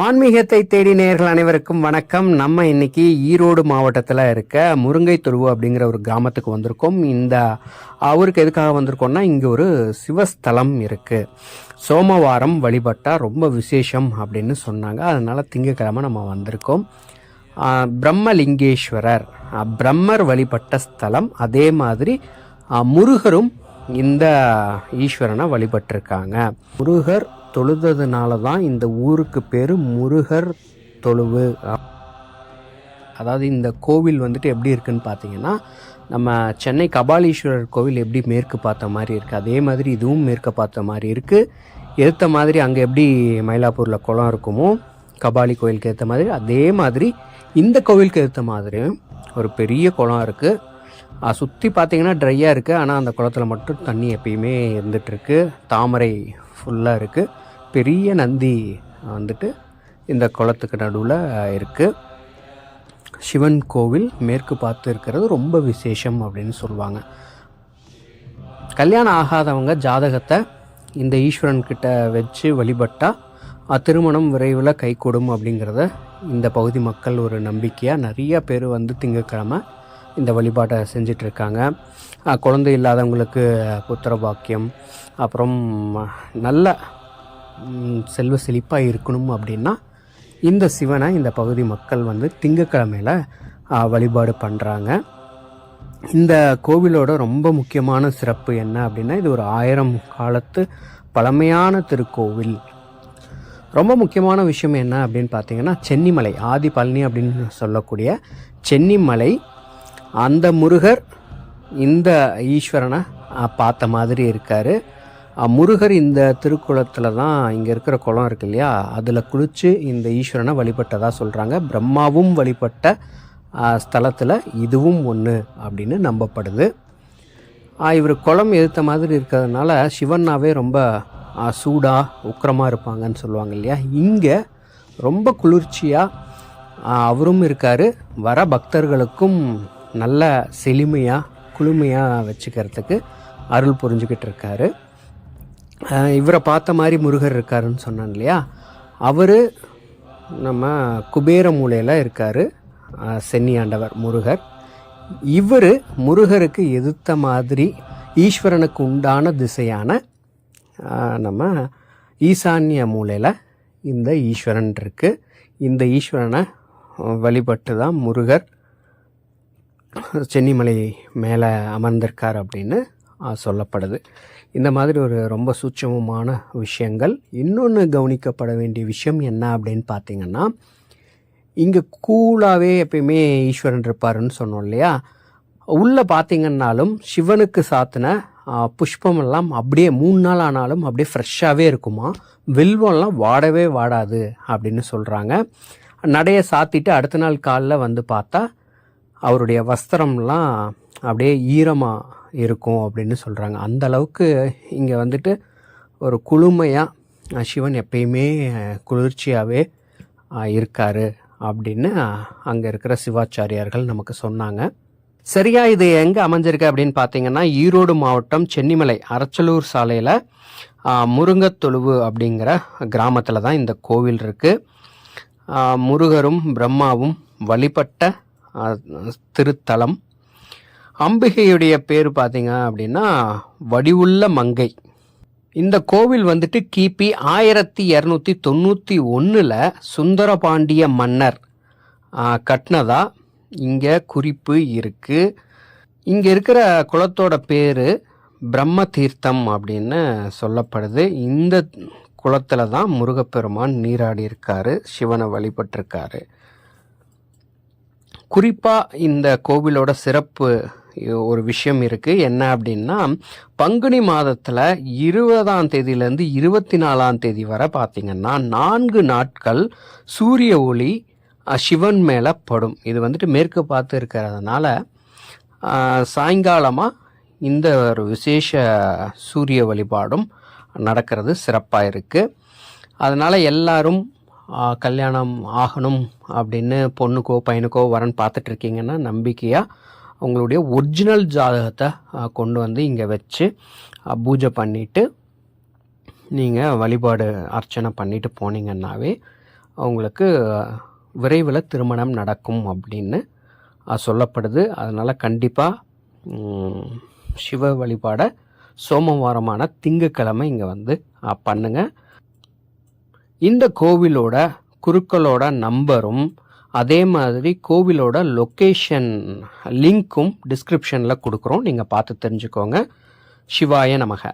ஆன்மீகத்தை தேடி நேர்கள் அனைவருக்கும் வணக்கம். நம்ம இன்னைக்கு ஈரோடு மாவட்டத்தில் இருக்க முருங்கை தொழுவு அப்படிங்கிற ஒரு கிராமத்துக்கு வந்திருக்கோம். இந்த அவருக்கு எதுக்காக வந்திருக்கோம்னா இங்கே ஒரு சிவஸ்தலம் இருக்குது சோமவாரம் வழிபட்டால் ரொம்ப விசேஷம் அப்படின்னு சொன்னாங்க. அதனால் திங்கக்கிழமை நம்ம வந்திருக்கோம். பிரம்மலிங்கேஸ்வரர். பிரம்மர் வழிபட்ட ஸ்தலம். அதே மாதிரி முருகரும் இந்த ஈஸ்வரனை வழிபட்டிருக்காங்க. முருகர் தொழுததுனால தான் இந்த ஊருக்கு பேர் முருகர் தொழுவு. அதாவது இந்த கோவில் வந்துட்டு எப்படி இருக்குன்னு பார்த்தீங்கன்னா நம்ம சென்னை கபாலீஸ்வரர் கோவில் எப்படி மேற்கு பார்த்த மாதிரி இருக்குது அதே மாதிரி இதுவும் மேற்கு பார்த்த மாதிரி இருக்குது ஏற்ற மாதிரி அங்கே எப்படி மயிலாப்பூரில் குளம் இருக்குமோ கபாலி கோவிலுக்கு ஏற்ற மாதிரி அதே மாதிரி இந்த கோவிலுக்கு ஏற்ற மாதிரியும் ஒரு பெரிய குளம் இருக்குது சுற்றி பார்த்தீங்கன்னா ட்ரையாக இருக்குது ஆனால் அந்த குளத்துல மட்டும் தண்ணி எப்பயுமே இருந்துகிட்ருக்கு தாமரை ஃபுல்லாக இருக்குது பெரிய நந்தி வந்துட்டு இந்த குளத்துக்கு நடுவில் இருக்குது சிவன் கோவில் மேற்கு பார்த்து இருக்கிறது ரொம்ப விசேஷம் அப்படின்னு சொல்லுவாங்க. கல்யாணம் ஆகாதவங்க ஜாதகத்தை இந்த ஈஸ்வரன் கிட்ட வச்சு வழிபட்டால் திருமணம் விரைவில் கைகூடும் அப்படிங்கிறத இந்த பகுதி மக்கள் ஒரு நம்பிக்கையாக நிறைய பேர் வந்து திங்கக்கிழமை இந்த வழிபாட்டை செஞ்சிட்ருக்காங்க குழந்தை இல்லாதவங்களுக்கு புத்திர பாக்கியம் அப்புறம் நல்ல செல்வ செழிப்பாக இருக்கணும் அப்படின்னா இந்த சிவனை இந்த பகுதி மக்கள் வந்து திங்கக்கிழமையில் வழிபாடு பண்ணுறாங்க இந்த கோவிலோட ரொம்ப முக்கியமான சிறப்பு என்ன அப்படின்னா இது ஒரு ஆயிரம் காலத்து பழமையான திருக்கோவில். ரொம்ப முக்கியமான விஷயம் என்ன அப்படின்னு பார்த்தீங்கன்னா சென்னிமலை ஆதி பழனி அப்படின்னு சொல்லக்கூடிய சென்னிமலை அந்த முருகர் இந்த ஈஸ்வரனை பார்த்த மாதிரி இருக்கார். முருகர் இந்த திருக்குளத்தில் தான் இங்கே இருக்கிற குளம் இருக்கு இல்லையா? அதில் குளித்து இந்த ஈஸ்வரனை வழிபட்டதாக சொல்கிறாங்க பிரம்மாவும் வழிபட்ட ஸ்தலத்தில் இதுவும் ஒன்று அப்படின்னு நம்பப்படுது. இவர் குளம் எதிர்த்த மாதிரி இருக்கிறதுனால சிவன்னாவே ரொம்ப சூடாக உக்கிரமாக இருப்பாங்கன்னு சொல்லுவாங்க இல்லையா? இங்கே ரொம்ப குளிர்ச்சியாக அவரும் இருக்கார். வர பக்தர்களுக்கும் நல்ல செழுமையாக குளுமையாக வச்சுக்கிறதுக்கு அருள் புரிஞ்சுக்கிட்டு இருக்காரு. இவரை பார்த்த மாதிரி முருகர் இருக்காருன்னு சொன்னான் இல்லையா? அவர் நம்ம குபேர மூலையில் இருக்கார். சென்னி ஆண்டவர் முருகர். இவர் முருகருக்கு எதிர்த்த மாதிரி ஈஸ்வரனுக்கு உண்டான திசையான நம்ம ஈசான்ய மூலையில் இந்த ஈஸ்வரன் இருக்குது இந்த ஈஸ்வரனை வழிபட்டு தான் முருகர் சென்னிமலை மேலே அமர்ந்திருக்கார் அப்படின்னு சொல்லப்படுது. இந்த மாதிரி ஒரு ரொம்ப சூட்சமமான விஷயங்கள். இன்னொன்று கவனிக்கப்பட வேண்டிய விஷயம் என்ன அப்படின்னு பார்த்தீங்கன்னா இங்கே கூலாகவே எப்பயுமே ஈஸ்வரன் இருப்பாருன்னு சொன்னோம் இல்லையா? உள்ளே பார்த்தீங்கன்னாலும் சிவனுக்கு சாத்தின புஷ்பமெல்லாம் அப்படியே மூணு நாள் ஆனாலும் அப்படியே ஃப்ரெஷ்ஷாகவே இருக்குமா? வெல்வம்லாம் வாடவே வாடாது அப்படின்னு சொல்கிறாங்க நடையை சாத்திட்டு அடுத்த நாள் காலைல வந்து பார்த்தா அவருடைய வஸ்திரம்லாம் அப்படியே ஈரமாக இருக்கும் அப்படின்னு சொல்கிறாங்க அந்த அளவுக்கு இங்கே வந்துட்டு ஒரு குளுமையாக சிவன் எப்பயுமே குளிர்ச்சியாகவே இருக்கார் அப்படின்னு அங்கே இருக்கிற சிவாச்சாரியார்கள் நமக்கு சொன்னாங்க. சரியா இது எங்கே அமைஞ்சிருக்கு அப்படின்னு பார்த்தீங்கன்னா ஈரோடு மாவட்டம் சென்னிமலை அரச்சலூர் சாலையில் முருங்கத்தொழுவு அப்படிங்கிற கிராமத்தில் தான் இந்த கோவில் இருக்குது முருகரும் பிரம்மாவும் வழிபட்ட திருத்தலம் அம்பிகையுடைய பேர் பார்த்தீங்க அப்படின்னா வடிவுள்ள மங்கை. இந்த கோவில் வந்துட்டு கிபி ஆயிரத்தி இரநூத்தி தொண்ணூற்றி ஒன்றில் சுந்தரபாண்டிய மன்னர் கட்டினதா இங்கே குறிப்பு இருக்குது இங்கே இருக்கிற குளத்தோட பேர் பிரம்ம தீர்த்தம் அப்படின்னு சொல்லப்படுது. இந்த குளத்தில் தான் முருகப்பெருமான் நீராடி இருக்காரு சிவனை வழிபட்டிருக்காரு. குறிப்பாக இந்த கோவிலோட சிறப்பு ஒரு விஷயம் இருக்குது என்ன அப்படின்னா பங்குனி மாதத்தில் இருபதாம் தேதியிலேருந்து இருபத்தி நாலாம் தேதி வரை பார்த்திங்கன்னா நான்கு நாட்கள் சூரிய ஒளி சிவன் மேலே படும். இது வந்துட்டு மேற்கு பார்த்து இருக்கிறதுனால சாயங்காலமாக இந்த ஒரு விசேஷ சூரிய வழிபாடும் நடக்கிறது சிறப்பாக இருக்குது அதனால் எல்லாரும் கல்யாணம் ஆகணும் அப்படின்னு பொண்ணுக்கோ பையனுக்கோ வரன் பார்த்துட்ருக்கீங்கன்னா நம்பிக்கையாக உங்களுடைய ஒரிஜினல் ஜாதகத்தை கொண்டு வந்து இங்கே வச்சு பூஜை பண்ணிவிட்டு நீங்கள் வழிபாடு அர்ச்சனை பண்ணிவிட்டு போனீங்கன்னாவே அவங்களுக்கு விரைவில் திருமணம் நடக்கும் அப்படின்னு சொல்லப்படுது. அதனால் கண்டிப்பாக சிவ வழிபாடை சோமவாரமான திங்கக்கிழமை இங்கே வந்து பண்ணுங்கள் இந்த கோவிலோட குருக்களோட நம்பரும் அதே மாதிரி கோவிலோட லொக்கேஷன் லிங்க்கும் டிஸ்கிரிப்ஷனில் கொடுக்குறோம். நீங்கள் பார்த்து தெரிஞ்சுக்கோங்க. சிவாய நமக.